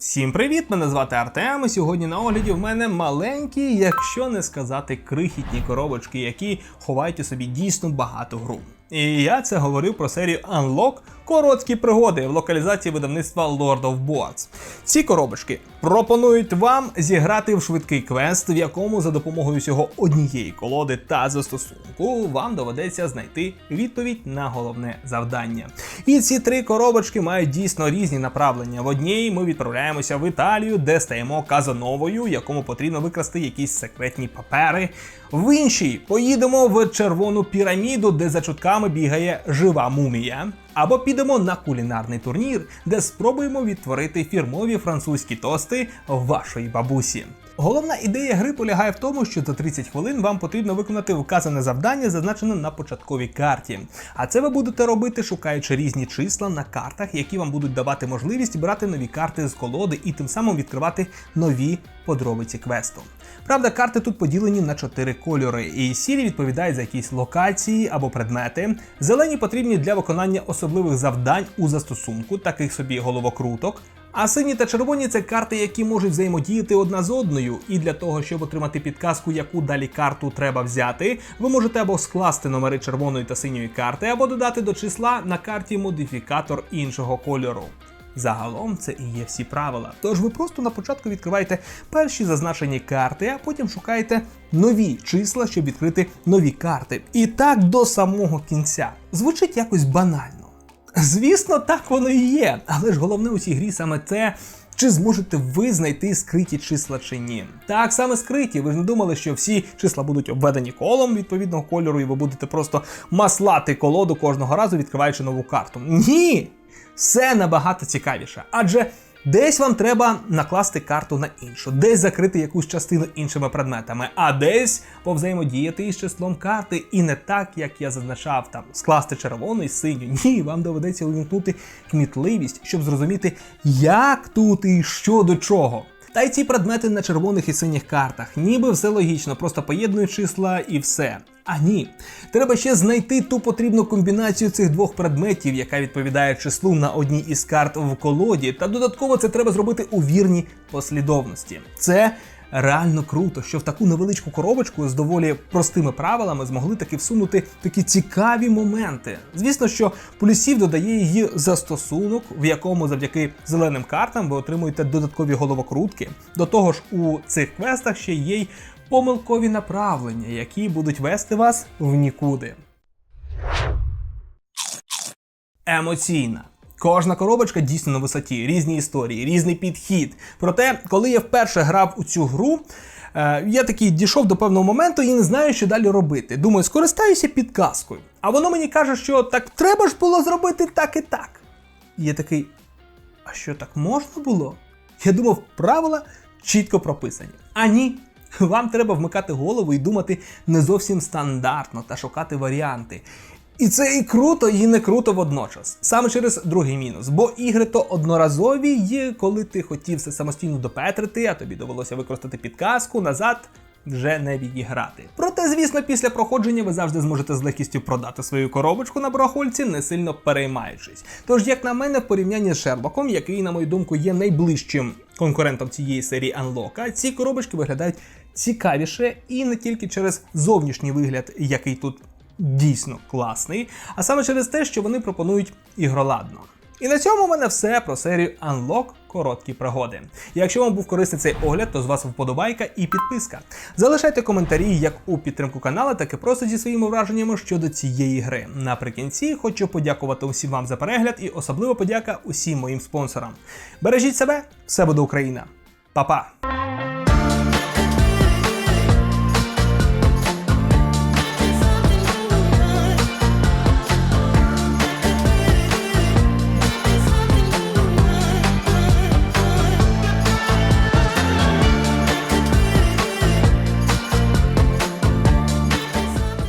Всім привіт! Мене звати Артем. і Сьогодні на огляді в мене маленькі, якщо не сказати крихітні коробочки, які ховають у собі дійсно багато гру. І я це говорив про серію Unlock короткі пригоди в локалізації видавництва Lord of Boards. Ці коробочки пропонують вам зіграти в швидкий квест, в якому за допомогою всього однієї колоди та застосунку вам доведеться знайти відповідь на головне завдання. І ці три коробочки мають дійсно різні направлення. В одній ми відправляємося в Італію, де стаємо казановою, якому потрібно викрасти якісь секретні папери. В іншій поїдемо в червону піраміду, де за чутками бігає жива мумія. Або підемо на кулінарний турнір, де спробуємо відтворити фірмові французькі тости вашої бабусі. Головна ідея гри полягає в тому, що за 30 хвилин вам потрібно виконати вказане завдання, зазначене на початковій карті. А це ви будете робити, шукаючи різні числа на картах, які вам будуть давати можливість брати нові карти з колоди і тим самим відкривати нові подробиці квесту. Правда, карти тут поділені на чотири кольори, і сірі відповідають за якісь локації або предмети. Зелені потрібні для виконання особливих завдань у застосунку, таких собі головокруток. А сині та червоні це карти, які можуть взаємодіяти одна з одною. І для того, щоб отримати підказку, яку далі карту треба взяти, ви можете або скласти номери червоної та синьої карти, або додати до числа на карті модифікатор іншого кольору. Загалом це і є всі правила. Тож ви просто на початку відкриваєте перші зазначені карти, а потім шукаєте нові числа, щоб відкрити нові карти. І так до самого кінця. Звучить якось банально. Звісно, так воно і є, але ж головне у цій грі саме те. Чи зможете ви знайти скриті числа чи ні? Так саме скриті. Ви ж не думали, що всі числа будуть обведені колом відповідного кольору, і ви будете просто маслати колоду кожного разу, відкриваючи нову карту. Ні! Все набагато цікавіше. Адже десь вам треба накласти карту на іншу, десь закрити якусь частину іншими предметами, а десь повзаємодіяти із числом карти. І не так, як я зазначав, там скласти червону і синю. Ні, вам доведеться увімкнути кмітливість, щоб зрозуміти, як тут і що до чого. Та й ці предмети на червоних і синіх картах, ніби все логічно, просто поєднують числа і все. А ні, треба ще знайти ту потрібну комбінацію цих двох предметів, яка відповідає числу на одній із карт в колоді, та додатково це треба зробити у вірній послідовності. Це реально круто, що в таку невеличку коробочку з доволі простими правилами змогли таки всунути такі цікаві моменти. Звісно, що плюсів додає її застосунок, в якому завдяки зеленим картам ви отримуєте додаткові головокрутки. До того ж, у цих квестах ще є й помилкові направлення, які будуть вести вас в нікуди. Емоційна. Кожна коробочка дійсно на висоті, різні історії, різний підхід. Проте, коли я вперше грав у цю гру, е, я такий дійшов до певного моменту і не знаю, що далі робити. Думаю, скористаюся підказкою. А воно мені каже, що так треба ж було зробити так і так. І я такий, а що так можна було? Я думав, правила чітко прописані. А ні. Вам треба вмикати голову і думати не зовсім стандартно та шукати варіанти. І це і круто, і не круто водночас. Саме через другий мінус. Бо ігри то одноразові є, коли ти хотів все самостійно допетрити, а тобі довелося використати підказку назад. Вже не відіграти. Проте, звісно, після проходження ви завжди зможете з легкістю продати свою коробочку на барахольці, не сильно переймаючись. Тож, як на мене, в порівнянні з Шерлоком, який, на мою думку, є найближчим конкурентом цієї серії Unlock, ці коробочки виглядають цікавіше і не тільки через зовнішній вигляд, який тут дійсно класний, а саме через те, що вони пропонують ігроладно. І на цьому в мене все про серію Unlock короткі пригоди. Якщо вам був корисний цей огляд, то з вас вподобайка і підписка. Залишайте коментарі як у підтримку каналу, так і просто зі своїми враженнями щодо цієї гри. Наприкінці хочу подякувати усім вам за перегляд і особливо подяка усім моїм спонсорам. Бережіть себе, все буде Україна. Па-па!